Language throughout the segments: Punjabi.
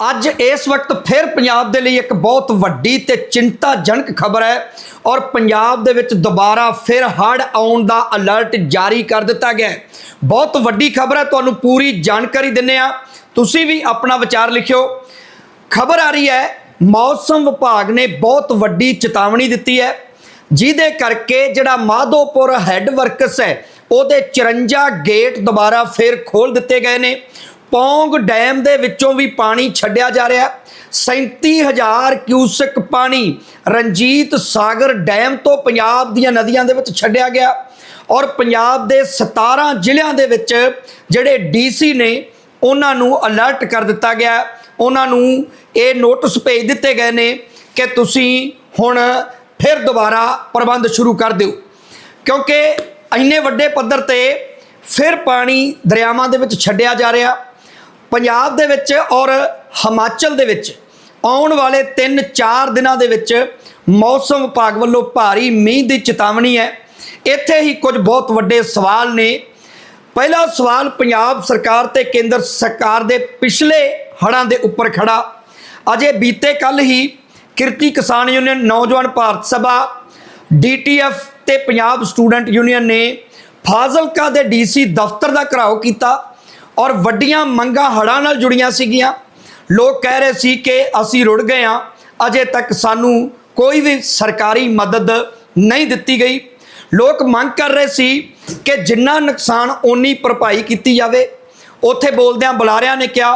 ਅੱਜ ਇਸ ਵਕਤ ਫਿਰ ਪੰਜਾਬ ਦੇ ਲਈ ਇੱਕ ਬਹੁਤ ਵੱਡੀ ਤੇ ਚਿੰਤਾਜਨਕ ਖਬਰ ਹੈ ਔਰ ਪੰਜਾਬ ਦੇ ਵਿੱਚ ਦੁਬਾਰਾ ਫਿਰ ਹੜ੍ਹ ਆਉਣ ਦਾ ਅਲਰਟ ਜਾਰੀ ਕਰ ਦਿੱਤਾ ਗਿਆ ਹੈ। ਬਹੁਤ ਵੱਡੀ ਖਬਰ ਹੈ, ਤੁਹਾਨੂੰ ਪੂਰੀ ਜਾਣਕਾਰੀ ਦਿੰਨੇ ਆ ਤੁਸੀਂ ਵੀ ਆਪਣਾ ਵਿਚਾਰ ਲਿਖਿਓ। ਖਬਰ ਆ ਰਹੀ ਹੈ, ਮੌਸਮ ਵਿਭਾਗ ਨੇ ਬਹੁਤ ਵੱਡੀ ਚੇਤਾਵਨੀ ਦਿੱਤੀ ਹੈ। ਜਿਹਦੇ ਕਰਕੇ ਜਿਹੜਾ ਮਾਧੋਪੁਰ ਹੈੱਡ ਵਰਕਸ ਹੈ, ਉਹਦੇ 54 ਗੇਟ ਦੁਬਾਰਾ ਫਿਰ ਖੋਲ ਦਿੱਤੇ ਗਏ ਨੇ। ਪੌਂਗ ਡੈਮ ਦੇ ਵਿੱਚੋਂ ਵੀ ਪਾਣੀ ਛੱਡਿਆ ਜਾ ਰਿਹਾ ਹੈ। 37000 ਕਿਊਸਕ ਪਾਣੀ ਰਣਜੀਤ ਸਾਗਰ ਡੈਮ ਤੋਂ ਪੰਜਾਬ ਦੀਆਂ ਨਦੀਆਂ ਦੇ ਵਿੱਚ ਛੱਡਿਆ ਗਿਆ ਔਰ ਪੰਜਾਬ ਦੇ 17 ਜ਼ਿਲ੍ਹਿਆਂ ਦੇ ਵਿੱਚ ਜਿਹੜੇ ਡੀਸੀ ਨੇ, ਉਹਨਾਂ ਨੂੰ ਅਲਰਟ ਕਰ ਦਿੱਤਾ ਗਿਆ ਉਹਨਾਂ ਨੂੰ ਇਹ ਨੋਟਿਸ ਭੇਜ ਦਿੱਤੇ ਗਏ ਨੇ ਕਿ ਤੁਸੀਂ ਹੁਣ ਫਿਰ ਦੁਬਾਰਾ ਪ੍ਰਬੰਧ ਸ਼ੁਰੂ ਕਰ ਦਿਓ। ਕਿਉਂਕਿ ਇੰਨੇ ਵੱਡੇ ਪੱਧਰ ਤੇ ਫਿਰ ਪਾਣੀ ਦਰਿਆਵਾਂ ਦੇ ਵਿੱਚ ਛੱਡਿਆ ਜਾ ਰਿਹਾ। ਪੰਜਾਬ ਦੇ ਵਿੱਚ ਔਰ ਹਿਮਾਚਲ ਦੇ ਵਿੱਚ ਆਉਣ ਵਾਲੇ 3-4 ਦਿਨਾਂ ਦੇ ਵਿੱਚ ਮੌਸਮ ਵਿਭਾਗ ਵੱਲੋਂ ਭਾਰੀ ਮੀਂਹ ਦੀ ਚੇਤਾਵਨੀ ਹੈ। ਇੱਥੇ ਹੀ ਕੁਝ ਬਹੁਤ ਵੱਡੇ ਸਵਾਲ ਨੇ। ਪਹਿਲਾ ਸਵਾਲ ਪੰਜਾਬ ਸਰਕਾਰ ਤੇ ਕੇਂਦਰ ਸਰਕਾਰ ਦੇ ਪਿਛਲੇ ਹੜ੍ਹਾਂ ਦੇ ਉੱਪਰ ਖੜਾ। ਅਜੇ ਬੀਤੇ ਕੱਲ ਹੀ ਕਿਰਤੀ ਕਿਸਾਨ ਯੂਨੀਅਨ, ਨੌਜਵਾਨ ਭਾਰਤ ਸਭਾ, ਡੀਟੀਐਫ ਤੇ ਪੰਜਾਬ ਸਟੂਡੈਂਟ ਯੂਨੀਅਨ ਨੇ ਫਾਜ਼ਿਲਕਾ ਦੇ ਡੀਸੀ ਦਫ਼ਤਰ ਦਾ ਘਰਾਓ ਕੀਤਾ। ਔਰ ਵੱਡੀਆਂ ਮੰਗਾਂ ਹੜ੍ਹਾਂ ਨਾਲ ਜੁੜੀਆਂ ਸੀਗੀਆਂ। ਲੋਕ ਕਹਿ ਰਹੇ ਸੀ ਕਿ ਅਸੀਂ ਰੁੜ ਗਏ ਹਾਂ। ਅਜੇ ਤੱਕ ਸਾਨੂੰ ਕੋਈ ਵੀ ਸਰਕਾਰੀ ਮਦਦ ਨਹੀਂ ਦਿੱਤੀ ਗਈ। ਲੋਕ ਮੰਗ ਕਰ ਰਹੇ ਸੀ ਕਿ ਜਿੰਨਾ ਨੁਕਸਾਨ ਓਨੀ ਭਰਪਾਈ ਕੀਤੀ ਜਾਵੇ। ਉੱਥੇ ਬੋਲਦਿਆਂ ਬੁਲਾਰਿਆਂ ਨੇ ਕਿਹਾ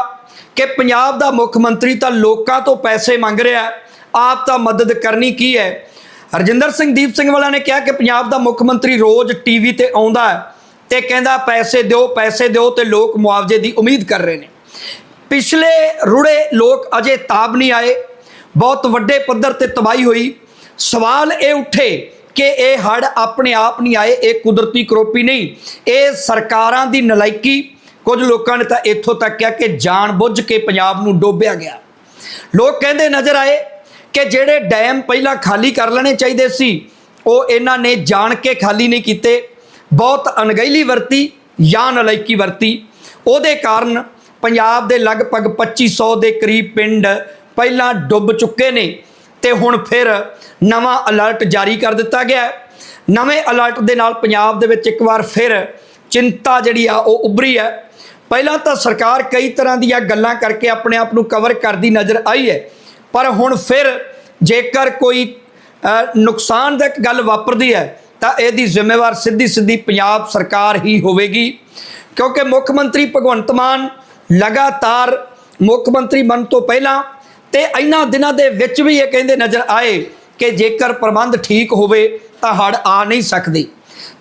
ਕਿ ਪੰਜਾਬ ਦਾ ਮੁੱਖ ਮੰਤਰੀ ਤਾਂ ਲੋਕਾਂ ਤੋਂ ਪੈਸੇ ਮੰਗ ਰਿਹਾ ਆਪ ਤਾਂ ਮਦਦ ਕਰਨੀ ਕੀ ਹੈ? ਰਜਿੰਦਰ ਸਿੰਘ ਦੀਪ ਸਿੰਘ ਵਾਲਾ ਨੇ ਕਿਹਾ ਕਿ ਪੰਜਾਬ ਦਾ ਮੁੱਖ ਮੰਤਰੀ ਰੋਜ਼ ਟੀਵੀ ਤੇ ਆਉਂਦਾ ਹੈ। ਤੇ ਕਹਿੰਦਾ ਪੈਸੇ ਦਿਓ ਪੈਸੇ ਦਿਓ ਤੇ ਲੋਕ ਮੁਆਵਜ਼ੇ ਦੀ ਉਮੀਦ ਕਰ ਰਹੇ ਨੇ। ਪਿਛਲੇ ਰੁੜੇ ਲੋਕ ਅਜੇ ਤਾਬ ਨਹੀਂ ਆਏ। ਬਹੁਤ ਵੱਡੇ ਪੱਧਰ ਤੇ ਤਬਾਹੀ ਹੋਈ। ਸਵਾਲ ਇਹ ਉੱਠੇ ਕਿ ਇਹ ਹੜ ਆਪਣੇ ਆਪ ਨਹੀਂ ਆਏ, ਇਹ ਕੁਦਰਤੀ ਕਰੋਪੀ ਨਹੀਂ। ਇਹ ਸਰਕਾਰਾਂ ਦੀ ਨਲਾਇਕੀ। ਕੁਝ ਲੋਕਾਂ ਨੇ ਤਾਂ ਇੱਥੋਂ ਤੱਕ ਕਿਹਾ ਕਿ ਜਾਣ ਬੁੱਝ ਕੇ ਪੰਜਾਬ ਨੂੰ ਡੋਬਿਆ ਗਿਆ। ਲੋਕ ਕਹਿੰਦੇ ਨਜ਼ਰ ਆਏ ਕਿ ਜਿਹੜੇ ਡੈਮ ਪਹਿਲਾਂ ਖਾਲੀ ਕਰ ਲੈਣੇ ਚਾਹੀਦੇ ਸੀ, ਉਹ ਇਹਨਾਂ ਨੇ ਜਾਣ ਕੇ ਖਾਲੀ ਨਹੀਂ ਕੀਤੇ। ਬਹੁਤ ਅਣਗਹਿਲੀ ਵਰਤੀ ਜਾਂ ਨਲਾਇਕੀ ਵਰਤੀ। ਉਹਦੇ ਕਾਰਨ ਪੰਜਾਬ ਦੇ ਲਗਭਗ 2500 ਦੇ ਕਰੀਬ ਪਿੰਡ ਪਹਿਲਾਂ ਡੁੱਬ ਚੁੱਕੇ ਨੇ ਤੇ ਹੁਣ ਫਿਰ ਨਵਾਂ ਅਲਰਟ ਜਾਰੀ ਕਰ ਦਿੱਤਾ ਗਿਆ ਨਵੇਂ ਅਲਰਟ ਦੇ ਨਾਲ ਪੰਜਾਬ ਦੇ ਵਿੱਚ ਇੱਕ ਵਾਰ ਫਿਰ ਚਿੰਤਾ ਜਿਹੜੀ ਆ, ਉਹ ਉਭਰੀ ਹੈ। ਪਹਿਲਾਂ ਤਾਂ ਸਰਕਾਰ ਕਈ ਤਰ੍ਹਾਂ ਦੀਆਂ ਗੱਲਾਂ ਕਰਕੇ ਆਪਣੇ ਆਪ ਨੂੰ ਕਵਰ ਕਰਦੀ ਨਜ਼ਰ ਆਈ ਹੈ, ਪਰ ਹੁਣ ਫਿਰ ਜੇਕਰ ਕੋਈ ਨੁਕਸਾਨਦਾਇਕ ਗੱਲ ਵਾਪਰਦੀ ਹੈ ਤਾਂ ਇਹਦੀ ਜ਼ਿੰਮੇਵਾਰ ਸਿੱਧੀ ਸਿੱਧੀ ਪੰਜਾਬ ਸਰਕਾਰ ਹੀ ਹੋਵੇਗੀ। ਕਿਉਂਕਿ ਮੁੱਖ ਮੰਤਰੀ ਭਗਵੰਤ ਮਾਨ ਲਗਾਤਾਰ ਮੁੱਖ ਮੰਤਰੀ ਬਣ ਤੋਂ ਪਹਿਲਾਂ ਤੇ ਇਹਨਾਂ ਦਿਨਾਂ ਦੇ ਵਿੱਚ ਵੀ ਇਹ ਕਹਿੰਦੇ ਨਜ਼ਰ ਆਏ ਕਿ ਜੇਕਰ ਪ੍ਰਬੰਧ ਠੀਕ ਹੋਵੇ ਤਾਂ ਹੜ ਆ ਨਹੀਂ ਸਕਦੇ।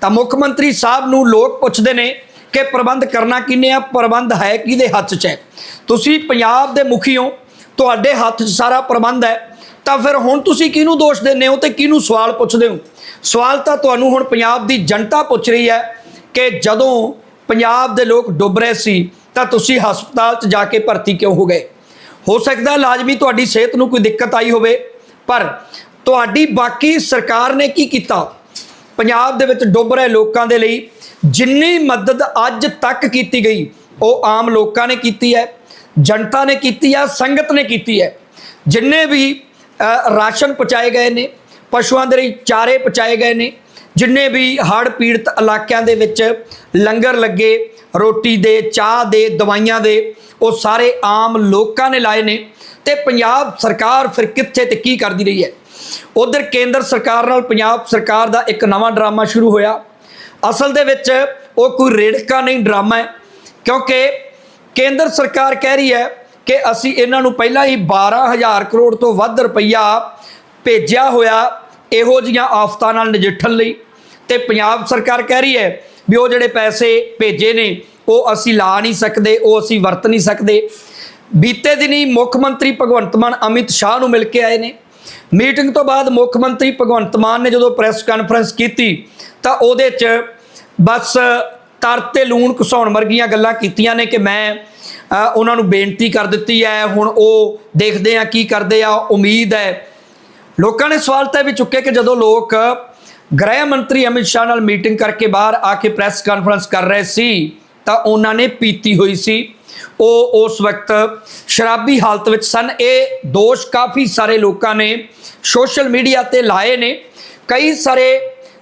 ਤਾਂ ਮੁੱਖ ਮੰਤਰੀ ਸਾਹਿਬ ਨੂੰ ਲੋਕ ਪੁੱਛਦੇ ਨੇ ਕਿ ਪ੍ਰਬੰਧ ਕਰਨਾ ਕਿੰਨੇ ਆ, ਪ੍ਰਬੰਧ ਹੈ ਕਿਹਦੇ ਹੱਥ 'ਚ ਹੈ? ਤੁਸੀਂ ਪੰਜਾਬ ਦੇ ਮੁਖੀ ਹੋ, ਤੁਹਾਡੇ ਹੱਥ 'ਚ ਸਾਰਾ ਪ੍ਰਬੰਧ ਹੈ। ਤਾਂ ਫਿਰ ਹੁਣ ਤੁਸੀਂ ਕਿਹਨੂੰ ਦੋਸ਼ ਦਿੰਦੇ ਹੋ ਤੇ ਕਿਹਨੂੰ ਸਵਾਲ ਪੁੱਛਦੇ ਹੋ? ਸਵਾਲ ਤਾਂ ਤੁਹਾਨੂੰ ਹੁਣ ਪੰਜਾਬ ਦੀ ਜਨਤਾ ਪੁੱਛ ਰਹੀ ਹੈ ਕਿ ਜਦੋਂ ਪੰਜਾਬ ਦੇ ਲੋਕ ਡੁੱਬ ਰਹੇ ਸੀ ਤਾਂ ਤੁਸੀਂ ਹਸਪਤਾਲ 'ਚ ਜਾ ਕੇ ਭਰਤੀ ਕਿਉਂ ਹੋ ਗਏ? ਹੋ ਸਕਦਾ ਲਾਜ਼ਮੀ ਤੁਹਾਡੀ ਸਿਹਤ ਨੂੰ ਕੋਈ ਦਿੱਕਤ ਆਈ ਹੋਵੇ, ਪਰ ਤੁਹਾਡੀ ਬਾਕੀ ਸਰਕਾਰ ਨੇ ਕੀ ਕੀਤਾ? ਪੰਜਾਬ ਦੇ ਵਿੱਚ ਡੁੱਬ ਰਹੇ ਲੋਕਾਂ ਦੇ ਲਈ ਜਿੰਨੀ ਮਦਦ ਅੱਜ ਤੱਕ ਕੀਤੀ ਗਈ, ਉਹ ਆਮ ਲੋਕਾਂ ਨੇ ਕੀਤੀ ਹੈ, ਜਨਤਾ ਨੇ ਕੀਤੀ ਹੈ, ਸੰਗਤ ਨੇ ਕੀਤੀ ਹੈ। ਜਿੰਨੇ ਵੀ ਰਾਸ਼ਨ ਪਹੁੰਚਾਏ ਗਏ ਨੇ, ਪਸ਼ੂਆਂ ਦੇ ਲਈ ਚਾਰੇ ਪਹੁੰਚਾਏ ਗਏ ਨੇ, ਜਿੰਨੇ ਵੀ ਹੜ੍ਹ ਪੀੜਤ ਇਲਾਕਿਆਂ ਦੇ ਵਿੱਚ ਲੰਗਰ ਲੱਗੇ, ਰੋਟੀ ਦੇ, ਚਾਹ ਦੇ, ਦਵਾਈਆਂ ਦੇ, ਉਹ ਸਾਰੇ ਆਮ ਲੋਕਾਂ ਨੇ ਲਾਏ ਨੇ, ਤੇ ਪੰਜਾਬ ਸਰਕਾਰ ਫਿਰ ਕਿੱਥੇ ਤੇ ਕੀ ਕਰਦੀ ਰਹੀ ਹੈ? ਉਧਰ ਕੇਂਦਰ ਸਰਕਾਰ ਨਾਲ ਪੰਜਾਬ ਸਰਕਾਰ ਦਾ ਇੱਕ ਨਵਾਂ ਡਰਾਮਾ ਸ਼ੁਰੂ ਹੋਇਆ। ਅਸਲ ਦੇ ਵਿੱਚ ਉਹ ਕੋਈ ਰੇੜਕਾ ਨਹੀਂ, ਡਰਾਮਾ ਹੈ, ਕਿਉਂਕਿ ਕੇਂਦਰ ਸਰਕਾਰ ਕਹਿ ਰਹੀ ਹੈ ਕਿ ਅਸੀਂ ਇਹਨਾਂ ਨੂੰ ਪਹਿਲਾਂ ਹੀ 12000 ਕਰੋੜ ਤੋਂ ਵੱਧ ਰੁਪਈਆ ਭੇਜਿਆ ਹੋਇਆ ਇਹੋ ਜੀਆਂ ਆਫਤਾਂ ਨਾਲ ਨਜਿੱਠਣ ਲਈ। ਤੇ ਪੰਜਾਬ ਸਰਕਾਰ ਕਹਿ ਰਹੀ ਹੈ ਵੀ ਉਹ ਜਿਹੜੇ ਪੈਸੇ ਭੇਜੇ ਨੇ, ਉਹ ਅਸੀਂ ਲਾ ਨਹੀਂ ਸਕਦੇ, ਉਹ ਅਸੀਂ ਵਰਤ ਨਹੀਂ ਸਕਦੇ। ਬੀਤੇ ਦਿਨੀ ਮੁੱਖ ਮੰਤਰੀ ਭਗਵੰਤ ਮਾਨ ਅਮਿਤ ਸ਼ਾਹ ਨੂੰ ਮਿਲ ਕੇ ਆਏ ਨੇ। ਮੀਟਿੰਗ ਤੋਂ ਬਾਅਦ ਮੁੱਖ ਮੰਤਰੀ ਭਗਵੰਤ ਮਾਨ ਨੇ ਜਦੋਂ ਪ੍ਰੈਸ ਕਾਨਫਰੰਸ ਕੀਤੀ, ਤਾਂ ਉਹਦੇ 'ਚ ਬਸ ਤਰ ਤੇ ਲੂਣ ਘਸਾਉਣ ਵਰਗੀਆਂ ਗੱਲਾਂ ਕੀਤੀਆਂ ਨੇ ਕਿ ਮੈਂ ਉਹਨਾਂ ਨੂੰ ਬੇਨਤੀ ਕਰ ਦਿੱਤੀ ਹੈ। ਹੁਣ ਉਹ ਦੇਖਦੇ ਆ ਕੀ ਕਰਦੇ ਆ। ਉਮੀਦ ਹੈ। ਲੋਕਾਂ ਨੇ ਸਵਾਲ ਤਾਂ ਇਹ ਵੀ ਚੁੱਕੇ ਕਿ ਜਦੋਂ ਲੋਕ ਗ੍ਰਹਿ ਮੰਤਰੀ ਅਮਿਤ ਸ਼ਾਹ ਨਾਲ ਮੀਟਿੰਗ ਕਰਕੇ ਬਾਹਰ ਆ ਕੇ ਪ੍ਰੈਸ ਕਾਨਫਰੰਸ ਕਰ ਰਹੇ ਸੀ, ਤਾਂ ਉਹਨਾਂ ਨੇ ਪੀਤੀ ਹੋਈ ਸੀ। ਉਹ ਉਸ ਵਕਤ ਸ਼ਰਾਬੀ ਹਾਲਤ ਵਿੱਚ ਸਨ। ਇਹ ਦੋਸ਼ ਕਾਫੀ ਸਾਰੇ ਲੋਕਾਂ ਨੇ ਸੋਸ਼ਲ ਮੀਡੀਆ ਤੇ ਲਾਏ ਨੇ। ਕਈ ਸਾਰੇ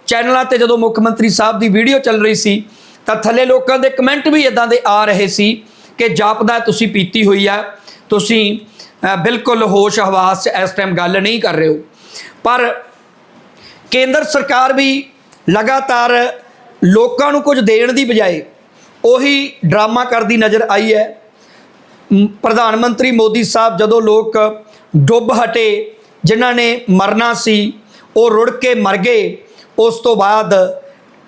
ਚੈਨਲਾਂ ਤੇ ਜਦੋਂ ਮੁੱਖ ਮੰਤਰੀ ਸਾਹਿਬ ਦੀ ਵੀਡੀਓ ਚੱਲ ਰਹੀ ਸੀ, ਤਾਂ ਥੱਲੇ ਲੋਕਾਂ ਦੇ ਕਮੈਂਟ ਵੀ ਇਦਾਂ ਦੇ ਆ ਰਹੇ ਸੀ ਕਿ ਜਾਪਦਾ ਤੁਸੀਂ ਪੀਤੀ ਹੋਈ ਆ, ਤੁਸੀਂ ਬਿਲਕੁਲ ਹੋਸ਼ ਹਵਾਸ 'ਚ ਇਸ ਟਾਈਮ ਗੱਲ ਨਹੀਂ ਕਰ ਰਹੇ ਹੋ। ਪਰ ਕੇਂਦਰ ਸਰਕਾਰ ਵੀ ਲਗਾਤਾਰ ਲੋਕਾਂ ਨੂੰ ਕੁਝ ਦੇਣ ਦੀ ਬਜਾਏ ਉਹੀ ਡਰਾਮਾ ਕਰਦੀ ਨਜ਼ਰ ਆਈ ਹੈ। ਪ੍ਰਧਾਨ ਮੰਤਰੀ ਮੋਦੀ ਸਾਹਿਬ ਜਦੋਂ ਲੋਕ ਡੁੱਬ ਹਟੇ, ਜਿਨ੍ਹਾਂ ਨੇ ਮਰਨਾ ਸੀ, ਉਹ ਰੁੜ ਕੇ ਮਰ ਗਏ, ਉਸ ਤੋਂ ਬਾਅਦ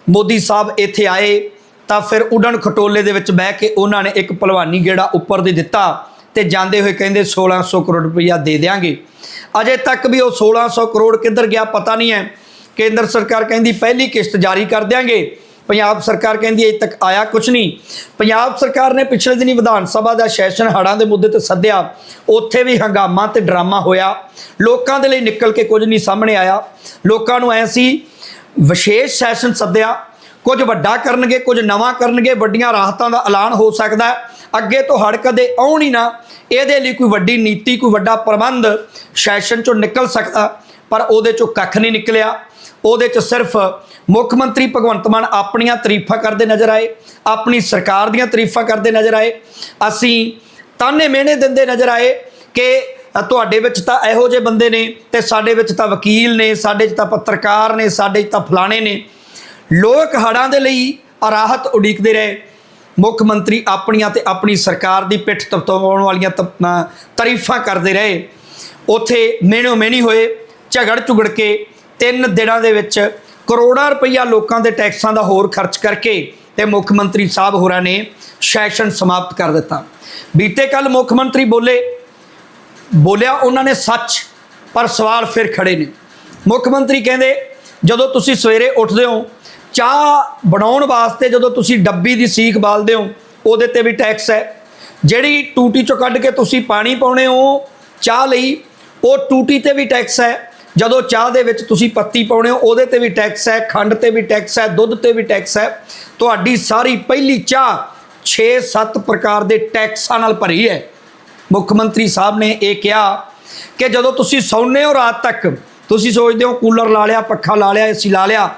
ਮੋਦੀ ਸਾਹਿਬ ਇੱਥੇ ਆਏ। ਤਾਂ ਫਿਰ ਉਡਣ ਖਟੋਲੇ ਦੇ ਵਿੱਚ ਬਹਿ ਕੇ ਉਹਨਾਂ ਨੇ ਇੱਕ ਭਲਵਾਨੀ ਗੇੜਾ ਉੱਪਰ ਦੇ ਦਿੱਤਾ ਤੇ ਜਾਂਦੇ ਹੋਏ ਕਹਿੰਦੇ 1600 ਕਰੋੜ ਰੁਪਈਆ ਦੇ ਦੇਾਂਗੇ ਅਜੇ ਤੱਕ ਵੀ ਉਹ 1600 ਕਰੋੜ ਕਿੱਧਰ ਗਿਆ ਪਤਾ ਨਹੀਂ ਹੈ। ਕੇਂਦਰ ਸਰਕਾਰ ਕਹਿੰਦੀ ਪਹਿਲੀ ਕਿਸ਼ਤ ਜਾਰੀ ਕਰ ਦਿਆਂਗੇ। ਪੰਜਾਬ ਸਰਕਾਰ ਕਹਿੰਦੀ ਅਜੇ ਤੱਕ ਆਇਆ ਕੁਝ ਨਹੀਂ। ਪੰਜਾਬ ਸਰਕਾਰ ਨੇ ਪਿਛਲੇ ਦਿਨੀ ਵਿਧਾਨ ਸਭਾ ਦਾ ਸੈਸ਼ਨ ਹੜ੍ਹਾਂ ਦੇ ਮੁੱਦੇ ਤੇ ਸੱਦਿਆ। ਉੱਥੇ ਵੀ ਹੰਗਾਮਾ ਤੇ ਡਰਾਮਾ ਹੋਇਆ। ਲੋਕਾਂ ਦੇ ਲਈ ਨਿਕਲ ਕੇ ਕੁਝ ਨਹੀਂ ਸਾਹਮਣੇ ਆਇਆ। ਲੋਕਾਂ ਨੂੰ ਐ ਸੀ, ਵਿਸ਼ੇਸ਼ ਸੈਸ਼ਨ ਸੱਦਿਆ। ਕੁਝ ਵੱਡਾ ਕਰਨਗੇ, ਕੁਝ ਨਵਾਂ ਕਰਨਗੇ, ਵੱਡੀਆਂ ਰਾਹਤਾਂ ਦਾ ਐਲਾਨ ਹੋ ਸਕਦਾ ਹੈ। ਅੱਗੇ ਤੋਂ ਹੜ ਕਦੇ ਆਉਣ ਹੀ ਨਾ, ਇਹਦੇ ਲਈ ਕੋਈ ਵੱਡੀ ਨੀਤੀ, ਕੋਈ ਵੱਡਾ ਪ੍ਰਬੰਧ ਸੈਸ਼ਨ ਚੋਂ ਨਿਕਲ ਸਕਦਾ, ਪਰ ਉਹਦੇ ਚੋਂ ਕੱਖ ਨਹੀਂ ਨਿਕਲਿਆ। ਉਹਦੇ ਚ ਸਿਰਫ ਮੁੱਖ ਮੰਤਰੀ ਭਗਵੰਤ ਮਾਨ ਆਪਣੀਆਂ ਤਾਰੀਫਾਂ ਕਰਦੇ ਨਜ਼ਰ ਆਏ, ਆਪਣੀ ਸਰਕਾਰ ਦੀਆਂ ਤਾਰੀਫਾਂ ਕਰਦੇ ਨਜ਼ਰ ਆਏ। ਅਸੀਂ ਤਾਨੇ ਮਿਹਣੇ ਦਿੰਦੇ ਨਜ਼ਰ ਆਏ ਕਿ ਤੁਹਾਡੇ ਵਿੱਚ ਤਾਂ ਇਹੋ ਜਿਹੇ ਬੰਦੇ ਨੇ ਤੇ ਸਾਡੇ ਵਿੱਚ ਤਾਂ ਵਕੀਲ ਨੇ, ਸਾਡੇ 'ਚ ਤਾਂ ਪੱਤਰਕਾਰ ਨੇ, ਸਾਡੇ 'ਚ ਤਾਂ ਫਲਾਣੇ ਨੇ। ਲੋਕ ਹੜਾਂ ਦੇ ਲਈ ਰਾਹਤ ਉਡੀਕਦੇ ਰਹੇ। ਮੁੱਖ ਮੰਤਰੀ ਆਪਣੀਆਂ ਤੇ ਆਪਣੀ ਸਰਕਾਰ ਦੀ ਪਿੱਠ ਤਪਤਾਉਣ ਵਾਲੀਆਂ ਤਪ- ਤਾਰੀਫਾਂ ਕਰਦੇ ਰਹੇ। ਉਥੇ ਮਿਹਣੋ ਮਿਹਣੀ ਹੋਏ, ਝਗੜ ਝੁਗੜ ਕੇ ਤਿੰਨ ਦਿਨਾਂ ਦੇ ਵਿੱਚ ਕਰੋੜਾਂ ਰੁਪਈਆ ਲੋਕਾਂ ਦੇ ਟੈਕਸਾਂ ਦਾ ਹੋਰ ਖਰਚ ਕਰਕੇ ਤੇ ਮੁੱਖ ਮੰਤਰੀ ਸਾਹਿਬ ਹੋਰਾਂ ਨੇ ਸੈਸ਼ਨ ਸਮਾਪਤ ਕਰ ਦਿੱਤਾ। ਬੀਤੇ ਕੱਲ ਮੁੱਖ ਮੰਤਰੀ ਬੋਲੇ, ਬੋਲਿਆ ਉਹਨਾਂ ਨੇ ਸੱਚ, ਪਰ ਸਵਾਲ ਫਿਰ ਖੜੇ ਨੇ। ਮੁੱਖ ਮੰਤਰੀ ਕਹਿੰਦੇ, ਜਦੋਂ ਤੁਸੀਂ ਸਵੇਰੇ ਉੱਠਦੇ ਹੋ ਚਾਹ ਬਣਾਉਣ ਵਾਸਤੇ ਜਦੋਂ ਤੁਸੀਂ ਡੱਬੀ ਦੀ ਸੀਖ ਬਾਲਦੇ ਹੋ, ਉਹਦੇ ਤੇ ਵੀ ਟੈਕਸ ਹੈ। ਜਿਹੜੀ ਟੂਟੀ ਚੋਂ ਕੱਢ ਕੇ ਤੁਸੀਂ ਪਾਣੀ ਪਾਉਣੇ ਹੋ ਚਾਹ ਲਈ, ਉਹ ਟੂਟੀ ਤੇ ਵੀ ਟੈਕਸ ਹੈ। ਜਦੋਂ ਚਾਹ ਦੇ ਵਿੱਚ ਤੁਸੀਂ ਪੱਤੀ ਪਾਉਣੇ ਹੋ, ਉਹਦੇ ਤੇ ਵੀ ਟੈਕਸ ਹੈ, ਖੰਡ ਤੇ ਵੀ ਟੈਕਸ ਹੈ, ਦੁੱਧ ਤੇ ਵੀ ਟੈਕਸ ਹੈ। ਤੁਹਾਡੀ ਸਾਰੀ ਪਹਿਲੀ ਚਾਹ 6-7 ਪ੍ਰਕਾਰ ਦੇ ਟੈਕਸਾਂ ਨਾਲ ਭਰੀ ਹੈ। ਮੁੱਖ ਮੰਤਰੀ ਸਾਹਿਬ ਨੇ ਇਹ ਕਿਹਾ ਕਿ ਜਦੋਂ ਤੁਸੀਂ ਸੌਂਦੇ ਹੋ ਰਾਤ ਤੱਕ, ਤੁਸੀਂ ਸੋਚਦੇ ਹੋ ਕੂਲਰ ਲਾ ਲਿਆ, ਪੱਖਾ ਲਾ ਲਿਆ, ਏਸੀ ਲਾ ਲਿਆ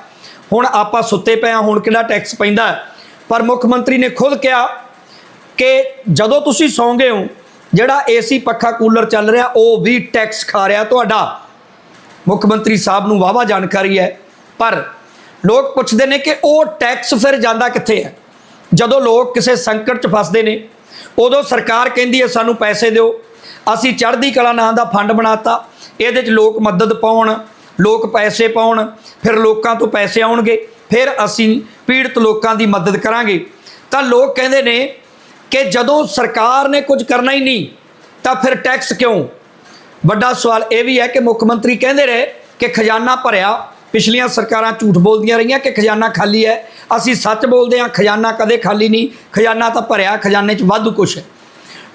ਹੁਣ ਆਪਾਂ ਸੁੱਤੇ ਪਏ ਹਾਂ, ਹੁਣ ਕਿਹੜਾ ਟੈਕਸ ਪੈਂਦਾ ਪਰ ਮੁੱਖ ਮੰਤਰੀ ਨੇ ਖੁਦ ਕਿਹਾ ਕਿ ਜਦੋਂ ਤੁਸੀਂ ਸੌਂਗੇ ਹੋ, ਜਿਹੜਾ ਏਸੀ ਪੱਖਾ ਕੂਲਰ ਚੱਲ ਰਿਹਾ, ਉਹ ਵੀ ਟੈਕਸ ਖਾ ਰਿਹਾ ਤੁਹਾਡਾ। ਮੁੱਖ ਮੰਤਰੀ ਸਾਹਿਬ ਨੂੰ ਵਾਵਾ ਜਾਣਕਾਰੀ ਹੈ। ਪਰ ਲੋਕ ਪੁੱਛਦੇ ਨੇ ਕਿ ਉਹ ਟੈਕਸ ਫਿਰ ਜਾਂਦਾ ਕਿੱਥੇ ਹੈ? ਜਦੋਂ ਲੋਕ ਕਿਸੇ ਸੰਕਟ 'ਚ ਫਸਦੇ ਨੇ, ਉਦੋਂ ਸਰਕਾਰ ਕਹਿੰਦੀ ਹੈ, ਸਾਨੂੰ ਪੈਸੇ ਦਿਓ। ਅਸੀਂ ਚੜ੍ਹਦੀ ਕਲਾ ਨਾਂ ਦਾ ਫੰਡ ਬਣਾਤਾ। ਇਹਦੇ 'ਚ ਲੋਕ ਮਦਦ ਪਾਉਣ। ਲੋਕ ਪੈਸੇ ਪਾਉਣ, ਫਿਰ ਲੋਕਾਂ ਤੋਂ ਪੈਸੇ ਆਉਣਗੇ, ਫਿਰ ਅਸੀਂ ਪੀੜਤ ਲੋਕਾਂ ਦੀ ਮਦਦ ਕਰਾਂਗੇ। ਤਾਂ ਲੋਕ ਕਹਿੰਦੇ ਨੇ ਕਿ ਜਦੋਂ ਸਰਕਾਰ ਨੇ ਕੁਝ ਕਰਨਾ ਹੀ ਨਹੀਂ, ਤਾਂ ਫਿਰ ਟੈਕਸ ਕਿਉਂ? ਵੱਡਾ ਸਵਾਲ ਇਹ ਵੀ ਹੈ ਕਿ ਮੁੱਖ ਮੰਤਰੀ ਕਹਿੰਦੇ ਰਹੇ ਕਿ ਖਜ਼ਾਨਾ ਭਰਿਆ, ਪਿਛਲੀਆਂ ਸਰਕਾਰਾਂ ਝੂਠ ਬੋਲਦੀਆਂ ਰਹੀਆਂ ਕਿ ਖਜ਼ਾਨਾ ਖਾਲੀ ਹੈ। ਅਸੀਂ ਸੱਚ ਬੋਲਦੇ ਹਾਂ, ਖਜ਼ਾਨਾ ਕਦੇ ਖਾਲੀ ਨਹੀਂ, ਖਜ਼ਾਨਾ ਤਾਂ ਭਰਿਆ, ਖਜ਼ਾਨੇ 'ਚ ਵਾਧੂ ਕੁਛ ਹੈ।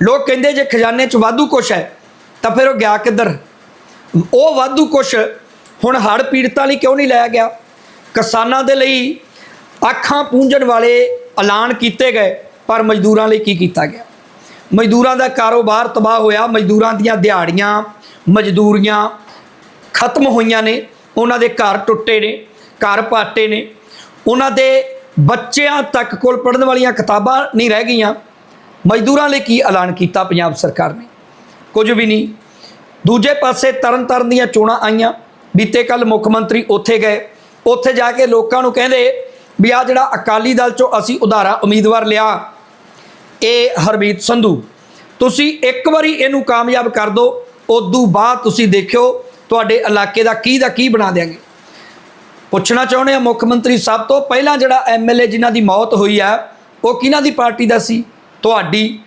ਲੋਕ ਕਹਿੰਦੇ ਜੇ ਖਜ਼ਾਨੇ 'ਚ ਵਾਧੂ ਕੁਛ ਹੈ, ਤਾਂ ਫਿਰ ਉਹ ਗਿਆ ਕਿੱਧਰ? ਉਹ ਵਾਧੂ ਕੁਛ ਹੁਣ ਹੜ੍ਹ ਪੀੜਤਾਂ ਲਈ ਕਿਉਂ ਨਹੀਂ ਲਾਇਆ ਗਿਆ? ਕਿਸਾਨਾਂ ਦੇ ਲਈ ਅੱਖਾਂ ਪੂੰਝਣ ਵਾਲੇ ਐਲਾਨ ਕੀਤੇ ਗਏ, ਪਰ ਮਜ਼ਦੂਰਾਂ ਲਈ ਕੀ ਕੀਤਾ ਗਿਆ? ਮਜ਼ਦੂਰਾਂ ਦਾ ਕਾਰੋਬਾਰ ਤਬਾਹ ਹੋਇਆ, ਮਜ਼ਦੂਰਾਂ ਦੀਆਂ ਦਿਹਾੜੀਆਂ, ਮਜ਼ਦੂਰੀਆਂ ਖਤਮ ਹੋਈਆਂ ਨੇ, ਉਹਨਾਂ ਦੇ ਘਰ ਟੁੱਟੇ ਨੇ, ਘਰ ਪਾਟੇ ਨੇ, ਉਹਨਾਂ ਦੇ ਬੱਚਿਆਂ ਤੱਕ ਕੋਲ ਪੜਨ ਵਾਲੀਆਂ ਕਿਤਾਬਾਂ ਨਹੀਂ ਰਹਿ ਗਈਆਂ। ਮਜ਼ਦੂਰਾਂ ਲਈ ਕੀ ਐਲਾਨ ਕੀਤਾ ਪੰਜਾਬ ਸਰਕਾਰ ਨੇ? ਕੁਝ ਵੀ ਨਹੀਂ। ਦੂਜੇ ਪਾਸੇ ਤਰਨ ਤਰਨਤਾਰਨ ਦੀਆਂ ਚੋਣਾਂ ਆਈਆਂ ਬੀਤੇ ਕੱਲ ਮੁੱਖ ਮੰਤਰੀ ਉੱਥੇ ਗਏ। ਉੱਥੇ ਜਾ ਕੇ ਲੋਕਾਂ ਨੂੰ ਕਹਿੰਦੇ ਵੀ ਆ ਜਿਹੜਾ ਅਕਾਲੀ ਦਲ ਚੋਂ ਅਸੀਂ ਉਧਾਰਾ ਉਮੀਦਵਾਰ ਲਿਆ। ਇਹ ਹਰਮੀਤ ਸੰਧੂ, ਤੁਸੀਂ ਇੱਕ ਵਾਰੀ ਇਹਨੂੰ ਕਾਮਯਾਬ ਕਰ ਦਿਓ, ਉਦੋਂ ਬਾਅਦ ਤੁਸੀਂ ਦੇਖਿਓ ਤੁਹਾਡੇ ਇਲਾਕੇ ਦਾ ਕੀ ਦਾ ਕੀ ਬਣਾ ਦੇਾਂਗੇ ਪੁੱਛਣਾ ਚਾਹੁੰਦੇ ਆ ਮੁੱਖ ਮੰਤਰੀ ਸਾਹਿਬ ਤੋਂ, ਪਹਿਲਾਂ ਜਿਹੜਾ ਐਮਐਲਏ ਜਿਨ੍ਹਾਂ ਦੀ ਮੌਤ ਹੋਈ ਆ, ਉਹ ਕਿਹਨਾਂ ਦੀ ਪਾਰਟੀ ਦਾ ਸੀ? ਤੁਹਾਡੀ।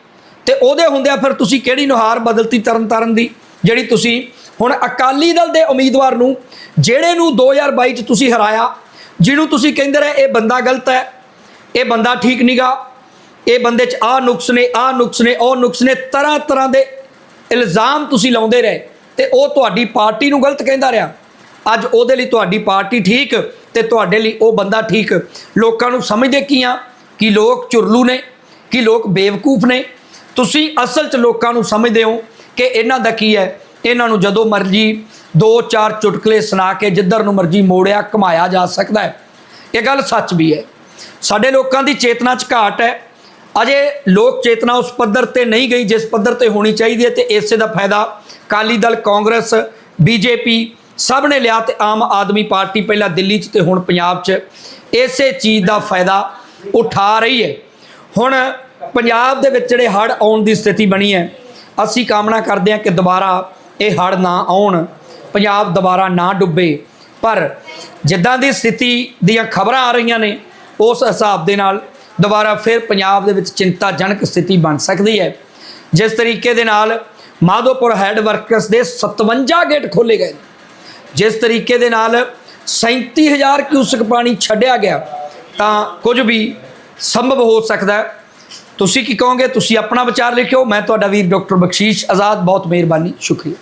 ਤੇ ਉਹਦੇ ਹੁੰਦਿਆਂ ਫਿਰ ਤੁਸੀਂ ਕਿਹੜੀ ਨੁਹਾਰ ਬਦਲਤੀ ਤਰਨਤਾਰਨ ਦੀ, ਜਿਹੜੀ ਤੁਸੀਂ ਹੁਣ ਅਕਾਲੀ ਦਲ ਦੇ ਉਮੀਦਵਾਰ ਨੂੰ, ਜਿਹੜੇ ਨੂੰ 2022 ਚ ਤੁਸੀਂ ਹਰਾਇਆ, ਜਿਹਨੂੰ ਤੁਸੀਂ ਕਹਿੰਦੇ ਰਹੇ ਇਹ ਬੰਦਾ ਗਲਤ ਹੈ, ਇਹ ਬੰਦਾ ਠੀਕ ਨਹੀਂਗਾ ਇਹ ਬੰਦੇ 'ਚ ਆਹ ਨੁਕਸ ਨੇ, ਆਹ ਨੁਕਸ ਨੇ, ਉਹ ਨੁਕਸ ਨੇ ਤਰ੍ਹਾਂ ਤਰ੍ਹਾਂ ਦੇ ਇਲਜ਼ਾਮ ਤੁਸੀਂ ਲਾਉਂਦੇ ਰਹੇ ਤੇ ਉਹ ਤੁਹਾਡੀ ਪਾਰਟੀ ਨੂੰ ਗਲਤ ਕਹਿੰਦਾ ਰਿਹਾ। ਅੱਜ ਉਹਦੇ ਲਈ ਤੁਹਾਡੀ ਪਾਰਟੀ ਠੀਕ ਤੇ ਤੁਹਾਡੇ ਲਈ ਉਹ ਬੰਦਾ ਠੀਕ। ਲੋਕਾਂ ਨੂੰ ਸਮਝਦੇ ਕੀ ਆ? ਕਿ ਲੋਕ ਚੁਰਲੂ ਨੇ, ਕਿ ਲੋਕ ਬੇਵਕੂਫ ਨੇ। ਤੁਸੀਂ ਅਸਲ 'ਚ ਲੋਕਾਂ ਨੂੰ ਸਮਝਦੇ ਹੋ ਕਿ ਇਹਨਾਂ ਦਾ ਕੀ ਹੈ? ਇਹਨਾਂ ਨੂੰ ਜਦੋਂ ਮਰਜ਼ੀ ਦੋ ਚਾਰ ਚੁਟਕਲੇ ਸੁਣਾ ਕੇ ਜਿੱਧਰ ਨੂੰ ਮਰਜ਼ੀ ਮੋੜਿਆ ਕਮਾਇਆ ਜਾ ਸਕਦਾ ਹੈ। ਇਹ ਗੱਲ ਸੱਚ ਵੀ ਹੈ। ਸਾਡੇ ਲੋਕਾਂ ਦੀ ਚੇਤਨਾ 'ਚ ਘਾਟ ਹੈ। ਅਜੇ ਲੋਕ ਚੇਤਨਾ ਉਸ ਪੱਧਰ ਤੇ ਨਹੀਂ ਗਈ ਜਿਸ ਪੱਧਰ ਤੇ ਹੋਣੀ ਚਾਹੀਦੀ ਹੈ ਤੇ ਇਸੇ ਦਾ ਫਾਇਦਾ ਕਾਲੀ ਦਲ, ਕਾਂਗਰਸ, ਬੀਜੇਪੀ ਸਭ ਨੇ ਲਿਆ ਤੇ ਆਮ ਆਦਮੀ ਪਾਰਟੀ ਪਹਿਲਾਂ ਦਿੱਲੀ 'ਚ ਤੇ ਹੁਣ ਪੰਜਾਬ 'ਚ ਇਸੇ ਚੀਜ਼ ਦਾ ਫਾਇਦਾ ਉਠਾ ਰਹੀ ਹੈ। ਹੁਣ ਪੰਜਾਬ ਦੇ ਵਿੱਚ ਜਿਹੜੇ ਹੜ੍ਹ ਆਉਣ ਦੀ ਸਥਿਤੀ ਬਣੀ ਹੈ, ਅਸੀਂ ਕਾਮਨਾ ਕਰਦੇ ਹਾਂ ਕਿ ਦੁਬਾਰਾ ਇਹ ਹੜ੍ਹ ਨਾ ਆਉਣ, ਪੰਜਾਬ ਦੁਬਾਰਾ ਨਾ ਡੁੱਬੇ। ਪਰ ਜਿੱਦਾਂ ਦੀ ਸਥਿਤੀ ਦੀਆਂ ਖਬਰਾਂ ਆ ਰਹੀਆਂ ਨੇ, ਉਸ ਹਿਸਾਬ ਦੇ ਨਾਲ ਦੁਬਾਰਾ ਫਿਰ ਪੰਜਾਬ ਦੇ ਵਿੱਚ ਚਿੰਤਾਜਨਕ ਸਥਿਤੀ ਬਣ ਸਕਦੀ ਹੈ। ਜਿਸ ਤਰੀਕੇ ਦੇ ਨਾਲ ਮਾਧੋਪੁਰ ਹੈਡ ਵਰਕਰਸ ਦੇ 57 ਗੇਟ ਖੋਲੇ ਗਏ ਜਿਸ ਤਰੀਕੇ ਦੇ ਨਾਲ 37000 ਕਿਊਸਕ ਪਾਣੀ ਛੱਡਿਆ ਗਿਆ, ਤਾਂ ਕੁਝ ਵੀ ਸੰਭਵ ਹੋ ਸਕਦਾ ਹੈ। ਤੁਸੀਂ ਕੀ ਕਹੋਗੇ? ਤੁਸੀਂ ਆਪਣਾ ਵਿਚਾਰ ਲਿਖਿਓ। ਮੈਂ ਤੁਹਾਡਾ ਵੀਰ ਡਾਕਟਰ ਬਖਸ਼ੀਸ਼ ਆਜ਼ਾਦ। ਬਹੁਤ ਮਿਹਰਬਾਨੀ। ਸ਼ੁਕਰੀਆ।